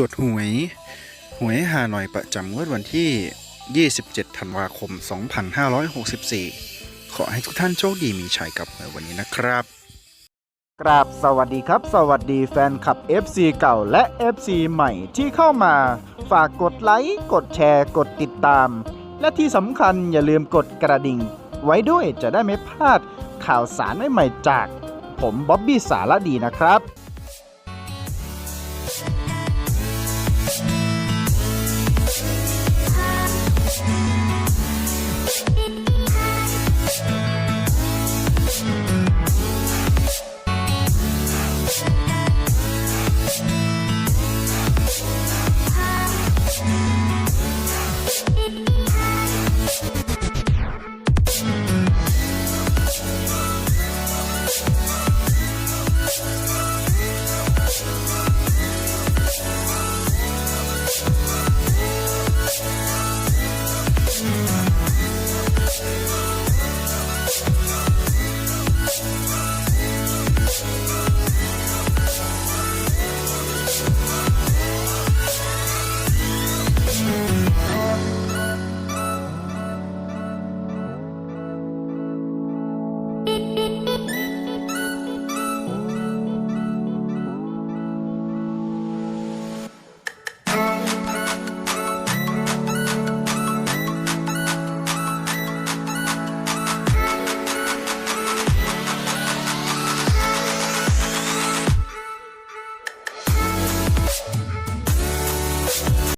ตรวจหวย หวยฮานอยประจำงวดวันที่ 27 ธันวาคม 2564 ขอให้ทุกท่านโชคดีมีชัยกับหวยวันนี้นะครับ กราบสวัสดีครับ สวัสดีแฟนคลับ FC เก่าและ FC ใหม่ที่เข้ามา ฝากกดไลค์ กดแชร์ กดติดตาม และที่สำคัญอย่าลืมกดกระดิ่ง ไว้ด้วยจะได้ไม่พลาดข่าวสารใหม่ๆจาก ผมบ๊อบบี้สารดีนะครับ